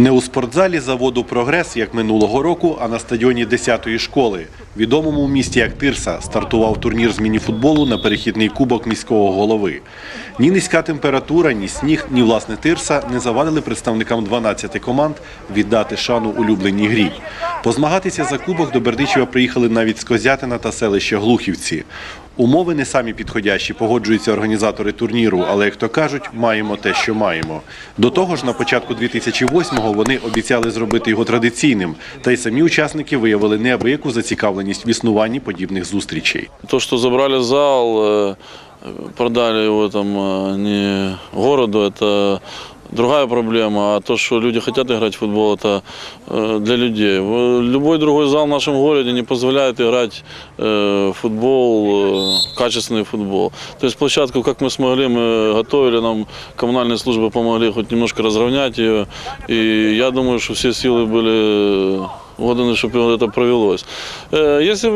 Не у спортзалі заводу Прогрес, як минулого року, а на стадіоні 10-ї школи. Відомому в місті як Тирса стартував турнір з мініфутболу на перехідний кубок міського голови. Ні низька температура, ні сніг, ні власне Тирса не завадили представникам 12 команд віддати шану улюбленій грі. Позмагатися за кубок до Бердичева приїхали навіть з Козятина та селища Глухівці. Умови не самі підходящі, погоджуються організатори турніру, але як то кажуть, маємо те, що маємо. До того ж, на початку 2008-го вони обіцяли зробити його традиційним, та й самі учасники виявили неабияку зацікавленість в існуванні подібних зустрічей. То, что забрали зал, э, продали его там э, не городу, это другая проблема. А то, что люди хотят играть в футбол, это э, для людей. В- Любой другой зал в нашем городе не позволяет играть э, в футбол, э, качественный футбол. То есть площадку, как мы смогли, мы готовили, нам коммунальные службы помогли хоть немножко разровнять ее. И я думаю, что все силы были отданы, чтобы это провелось. Э, Если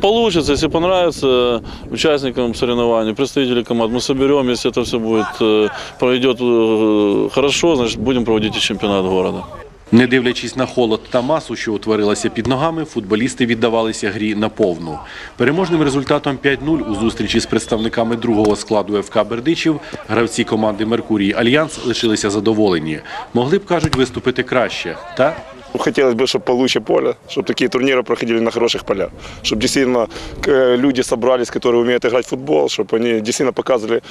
Получится, если понравится участникам соревнований, представители команд, мы соберем, если это все будет, э, пройдет э, хорошо, значит будем проводить и чемпионат города. Не дивлячись на холод та масу, що утворилася під ногами, футболісти віддавалися грі на повну. Переможним результатом 5-0 у зустрічі з представниками другого складу ФК Бердичів гравці команди Меркурій Альянс лишилися задоволені. Могли б кажуть виступити краще. Та Хотелось бы, чтобы получше поле, чтобы такие турниры проходили на хороших полях, чтобы действительно э, люди собрались, которые умеют играть в футбол, чтобы они действительно показывали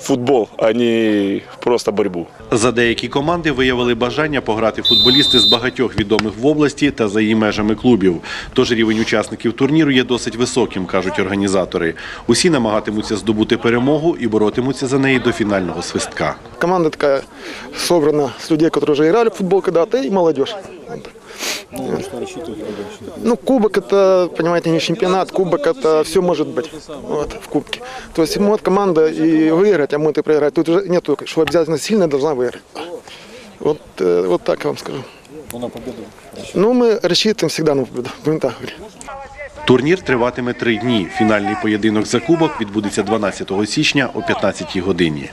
футбол, а не просто борьбу. за деякі команди виявили бажання пограти футболісти з багатьох відомих в області та за її межами клубів. Тож рівень учасників турніру є досить високим, кажуть організатори. Усі намагатимуться здобути перемогу і боротимуться за неї до фінального свистка. Команда такая собрана с людей, которые уже играли в футбол когда-то, и молодежь. Ну, кубок это, понимаете, не чемпионат, кубок это все может быть вот, в кубке. То есть может команда и выиграть, а может и проиграть. Тут уже нету, что обязательно сильная должна выиграть. Вот, э, вот так я вам скажу. Ну, мы рассчитываем всегда на победу, будем так говорить. Турнір триватиме три дні. Фінальний поєдинок за кубок відбудеться 12 січня о 15 годині.